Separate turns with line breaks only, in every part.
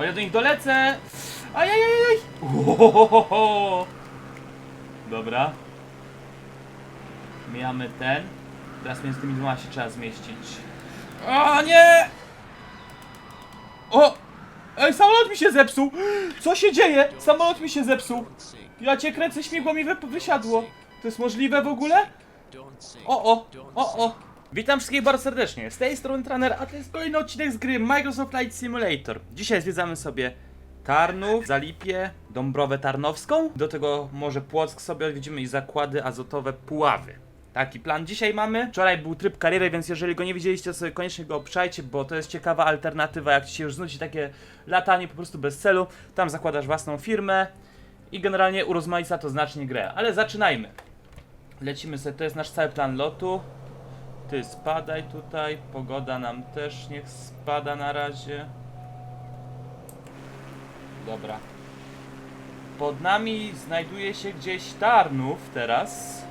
O, ja do nich dolecę! Ajajajaj! Uhohoho. Dobra. Mijamy ten. Teraz między tymi dwoma się trzeba zmieścić. O nie! O! Ej, samolot mi się zepsuł! Co się dzieje? Samolot mi się zepsuł! Ja cię kręcę, śmigło mi wy wysiadło. To jest możliwe w ogóle? O, o, o, o. Witam wszystkich bardzo serdecznie. Z tej strony trener, a to jest kolejny odcinek z gry Microsoft Flight Simulator. Dzisiaj zwiedzamy sobie Tarnów, Zalipię, Dąbrowę Tarnowską. Do tego może Płock sobie odwiedzimy i zakłady azotowe Puławy. Taki plan dzisiaj mamy. Wczoraj był tryb kariery, więc jeżeli go nie widzieliście, to sobie koniecznie go obczajcie, bo to jest ciekawa alternatywa, jak ci się już znudzi takie latanie po prostu bez celu. Tam zakładasz własną firmę i generalnie urozmaica to znacznie grę. Ale zaczynajmy. Lecimy sobie, to jest nasz cały plan lotu. Ty spadaj tutaj, pogoda nam też niech spada na razie. Dobra. Pod nami znajduje się gdzieś Tarnów teraz.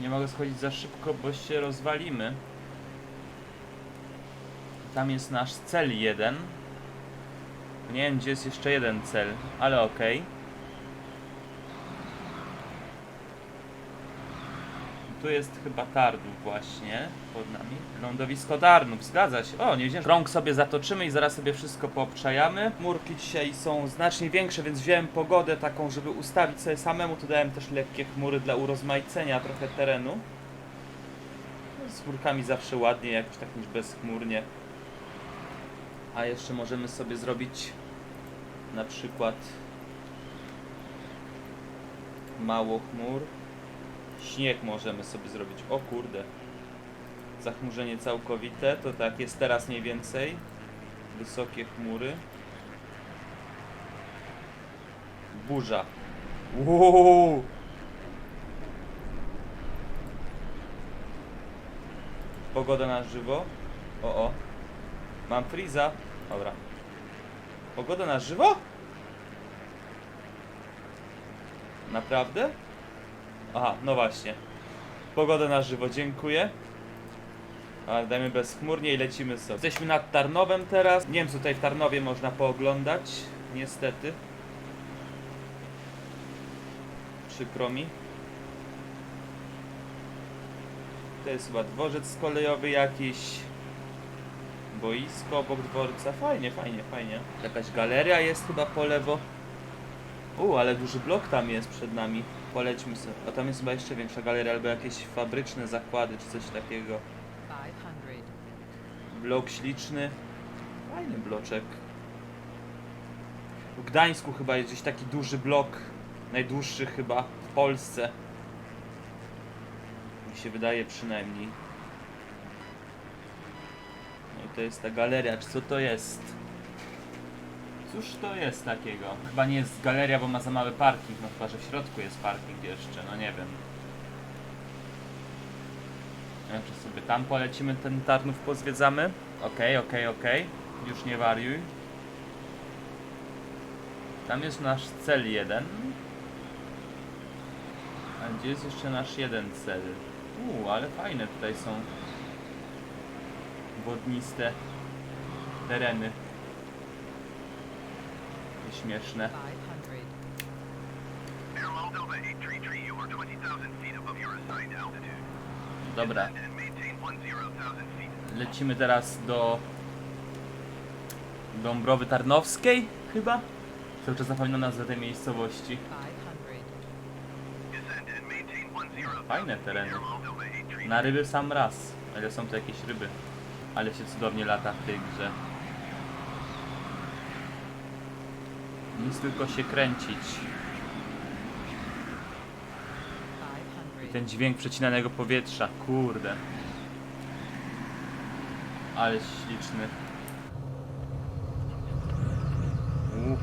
Nie mogę schodzić za szybko, bo się rozwalimy. Tam jest nasz cel jeden. Nie wiem, gdzie jest jeszcze jeden cel, ale okej. Tu jest chyba Tarnów właśnie pod nami. Lądowisko Tarnów, zgadza się. O, nie wziąłem. Krąg sobie zatoczymy i zaraz sobie wszystko poobczajamy. Murki dzisiaj są znacznie większe, więc wziąłem pogodę taką, żeby ustawić sobie samemu. Tu dałem też lekkie chmury dla urozmaicenia trochę terenu. Z chmurkami zawsze ładnie, jakoś tak niż bezchmurnie. A jeszcze możemy sobie zrobić na przykład mało chmur. Śnieg możemy sobie zrobić. O kurde. Zachmurzenie całkowite, to tak jest teraz mniej więcej. Wysokie chmury. Burza. Wow. Pogoda na żywo. O o. Mam Friza. Dobra. Pogoda na żywo? Naprawdę? Aha, no właśnie. Pogoda na żywo, dziękuję. Ale dajmy bezchmurnie i lecimy sobie. Jesteśmy nad Tarnowem teraz. Nie wiem, co tutaj w Tarnowie można pooglądać. Niestety. Przykro mi. To jest chyba dworzec kolejowy jakiś. Boisko obok dworca. Fajnie, fajnie, fajnie. Jakaś galeria jest chyba po lewo. U, ale duży blok tam jest przed nami. Polećmy sobie. A tam jest chyba jeszcze większa galeria, albo jakieś fabryczne zakłady, czy coś takiego.
500.
Blok śliczny. Fajny bloczek. W Gdańsku chyba jest gdzieś taki duży blok. Najdłuższy chyba w Polsce. Mi się wydaje przynajmniej. No i to jest ta galeria, czy co to jest? Cóż to jest takiego? Chyba nie jest galeria, bo ma za mały parking, no chyba, że w środku jest parking jeszcze, no nie wiem. Nie wiem, czy sobie tam polecimy, ten Tarnów pozwiedzamy. Okej, okej, okej. Już nie wariuj. Tam jest nasz cel jeden. A gdzie jest jeszcze nasz jeden cel? Uuu, ale fajne tutaj są wodniste tereny.
Altitude.
Dobra,
And maintain 10,000 feet.
lecimy teraz do Dąbrowy Tarnowskiej chyba? Cały czas zapominam nazwę tej miejscowości.
500.
Descend and maintain 10,000
Fajne tereny.
Airwell Delta 833.
Na ryby sam raz, ale są to jakieś ryby. Ale się cudownie lata w tej grze. Nic tylko się kręcić.
500.
Ten dźwięk przecinanego powietrza, kurde. Ale śliczny. Uff.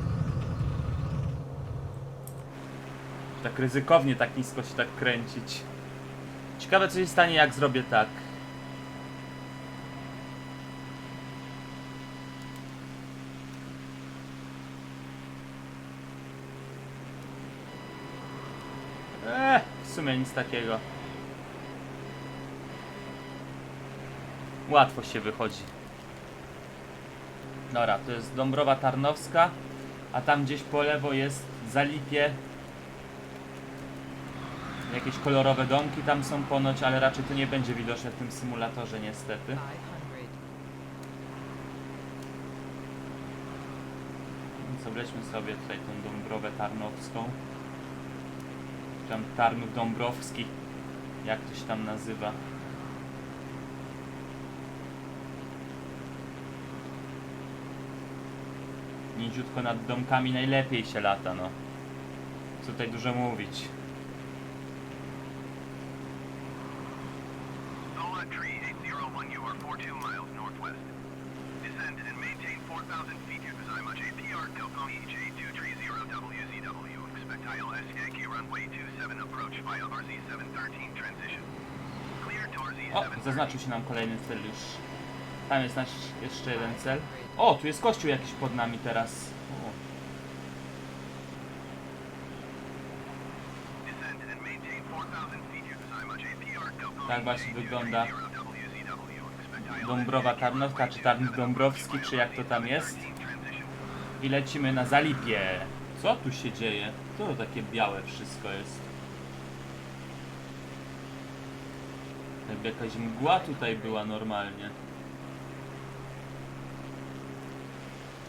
Tak ryzykownie tak nisko się tak kręcić. Ciekawe co się stanie jak zrobię tak. W sumie nic takiego. Łatwo się wychodzi. Dobra, to jest Dąbrowa Tarnowska, a tam gdzieś po lewo jest Zalipie. Jakieś kolorowe domki tam są ponoć, ale raczej to nie będzie widoczne w tym symulatorze niestety.
500.
Co wlećmy sobie tutaj tą Dąbrowę Tarnowską. Tam Tarnów Dąbrowski, jak to się tam nazywa. Niziutko nad domkami najlepiej się lata, no. Co tutaj dużo mówić.
Solid Tree 801, you are 42 miles northwest. Descend and maintain 4,000 feet to Zymuch APR Coco EJ230WZW. Expect ILS Yankee runway 27 approach via RZ713 transition. Clear to
O,
RZ713.
zaznaczył się nam kolejny cel już. Tam jest nasz jeszcze jeden cel. O, tu jest kościół jakiś pod nami teraz. O.
Descend and maintain 4,000 feet to Zymuch APR Coco
Tak właśnie wygląda
EJ230WZW. Expect ILS
Dąbrowa Tarnowska, czy Tarnów Dąbrowski, czy jak to tam jest. I lecimy na Zalipie. Co tu się dzieje? Co to takie białe wszystko jest? Jakby jakaś mgła tutaj była normalnie.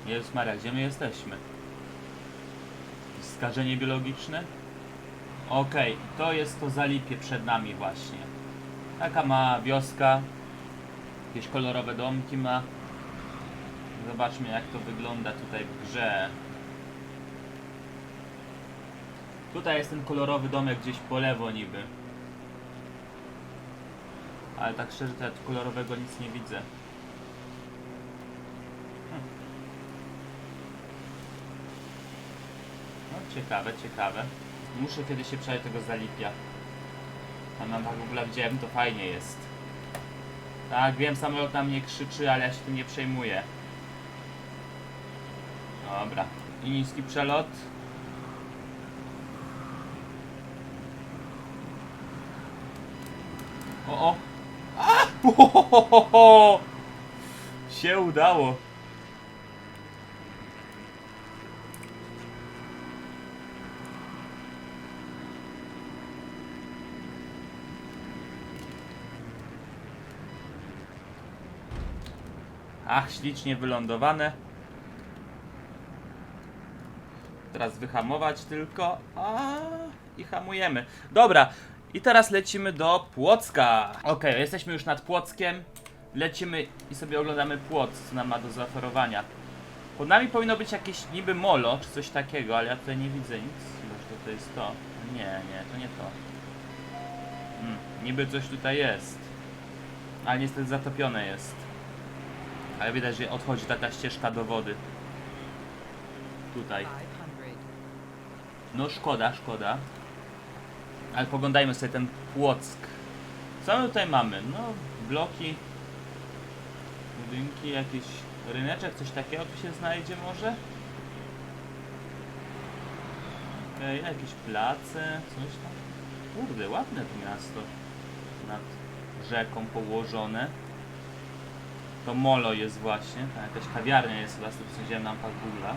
Jezus Maria, gdzie my jesteśmy? Skażenie biologiczne? Okej, to jest to Zalipie przed nami właśnie. Taka ma wioska. Jakieś kolorowe domki ma. Zobaczmy jak to wygląda tutaj w grze. Tutaj jest ten kolorowy domek gdzieś po lewo niby. Ale tak szczerze to ja kolorowego nic nie widzę. Hm. No ciekawe, ciekawe. Muszę kiedyś się przejść tego zalipia. A na w ogóle widziałem, to fajnie jest. Tak, wiem, samolot na mnie krzyczy, ale ja się tym nie przejmuję. Dobra. I niski przelot. O, o. A! Się udało. Ach, ślicznie wylądowane. Teraz wyhamować tylko. A, I hamujemy. Dobra, i teraz lecimy do Płocka. Okej, jesteśmy już nad Płockiem. Lecimy i sobie oglądamy Płock, co nam ma do zaoferowania. Pod nami powinno być jakieś niby molo, czy coś takiego, ale ja tutaj nie widzę nic. Może to, to jest to. Nie, nie, to nie to. Hmm, niby coś tutaj jest. Ale niestety zatopione jest. Ale widać, że odchodzi taka ścieżka do wody. Tutaj.
500.
No szkoda, szkoda. Ale poglądajmy sobie ten Płock. Co my tutaj mamy? No, bloki, budynki, jakiś ryneczek, coś takiego tu się znajdzie może? Okej, jakieś place, coś tam. Kurde, ładne to miasto. Nad rzeką położone. To molo jest właśnie, tam jakaś kawiarnia jest chyba, z tego co widziałem na Google'a.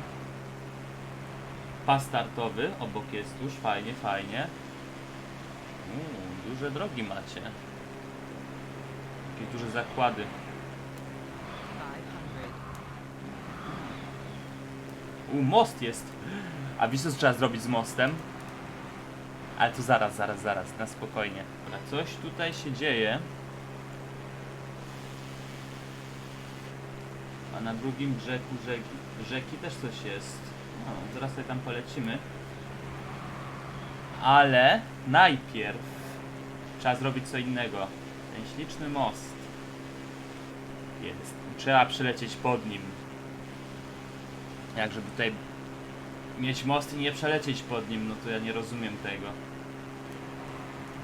Pas startowy, obok jest tuż, fajnie, fajnie. Uuu, duże drogi macie. Jakieś duże zakłady.
500.
U, most jest. A wiesz co trzeba zrobić z mostem? Ale to zaraz, zaraz, zaraz, na spokojnie. Dobra, coś tutaj się dzieje. A na drugim brzegu rzeki, rzeki też coś jest. No, zaraz sobie tam polecimy. Ale najpierw trzeba zrobić co innego. Ten śliczny most jest. Trzeba przelecieć pod nim. Jak żeby tutaj mieć most i nie przelecieć pod nim, no to ja nie rozumiem tego.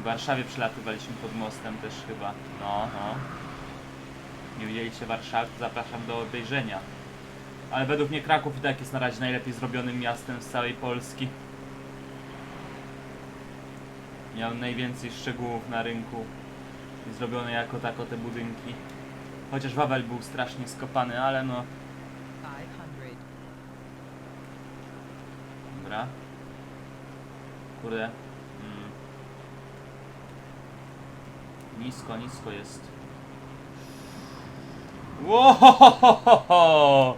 W Warszawie przelatywaliśmy pod mostem też chyba. No, no. Nie widzieliście Warszawy, zapraszam do obejrzenia ale według mnie Kraków i tak jest na razie najlepiej zrobionym miastem z całej Polski. Miał najwięcej szczegółów na rynku i zrobione jako tako te budynki. Chociaż Wawel był strasznie skopany, ale no... Dobra. Kurde. Mm. Nisko, nisko jest. Whoa!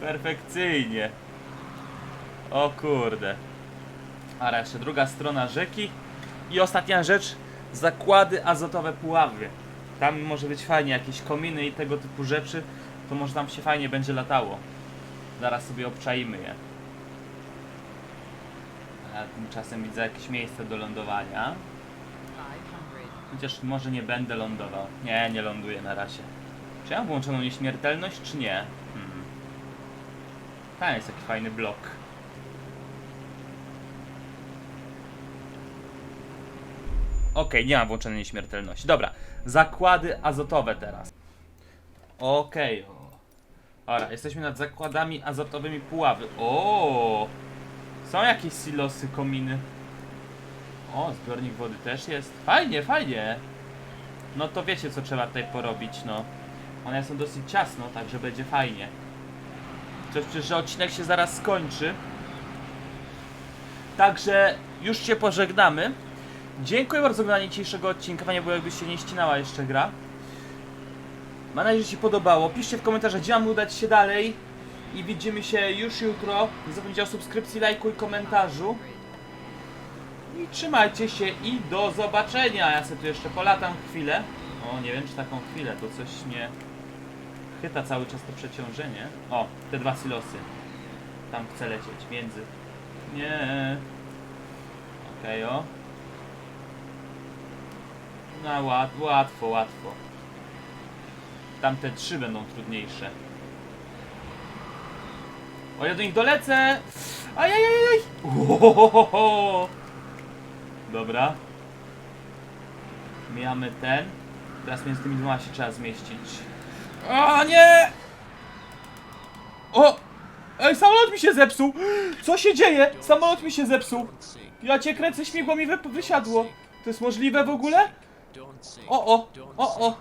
Perfekcyjnie. O kurde. A jeszcze druga strona rzeki. I ostatnia rzecz. Zakłady azotowe Puławy. Tam może być fajnie, jakieś kominy i tego typu rzeczy. To może tam się fajnie będzie latało. Zaraz sobie obczaimy je. A tymczasem widzę jakieś miejsce do lądowania.
500.
Chociaż może nie będę lądował. Nie, nie ląduję na razie. Czy ja mam włączoną nieśmiertelność, czy nie? Hmm. Tam jest taki fajny blok. Okej, nie mam włączonej nieśmiertelności. Dobra, zakłady azotowe teraz. Okej. Dobra, jesteśmy nad zakładami azotowymi Puławy. O, Są jakieś silosy, kominy. O, zbiornik wody też jest. Fajnie, fajnie. No to wiecie, co trzeba tutaj porobić, no. One są dosyć ciasno, także będzie fajnie. Coś przecież, że odcinek się zaraz skończy. Także już się pożegnamy. Dziękuję bardzo za oglądanie dzisiejszego odcinka. Fajnie jakby się nie ścinała jeszcze gra. Mam nadzieję, że Ci podobało. Piszcie w komentarzach, gdzie mam udać się dalej. I widzimy się już jutro. Nie zapomnijcie o subskrypcji, lajku i komentarzu. I trzymajcie się i do zobaczenia. Ja sobie tu jeszcze polatam chwilę. O, nie wiem czy taką chwilę, to coś mnie chyta cały czas to przeciążenie. O, te dwa silosy. Tam chcę lecieć, między. Nie. Okej, o. No łat, łatwo, łatwo. Tamte trzy będą trudniejsze. O, ja do nich dolecę! Ajajajaj! Uhohoho! Dobra. Mijamy ten. Teraz między tymi dwoma się trzeba zmieścić. O nie! O! Ej, samolot mi się zepsuł! Co się dzieje? Samolot mi się zepsuł! Ja cię kręcę, śmigło mi wy wysiadło. To jest możliwe w ogóle? O, o, o, o.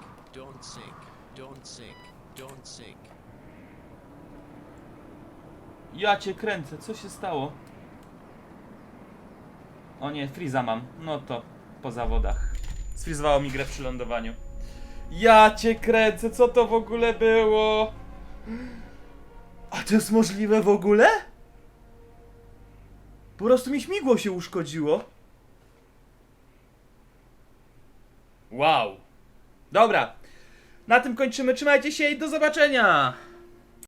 Ja cię kręcę, co się stało? O nie, Friza mam. No to po zawodach. Sfrizowało mi grę przy lądowaniu. Ja cię kręcę, co to w ogóle było? A to jest możliwe w ogóle? Po prostu mi śmigło się uszkodziło. Wow. Dobra. Na tym kończymy. Trzymajcie się i do zobaczenia.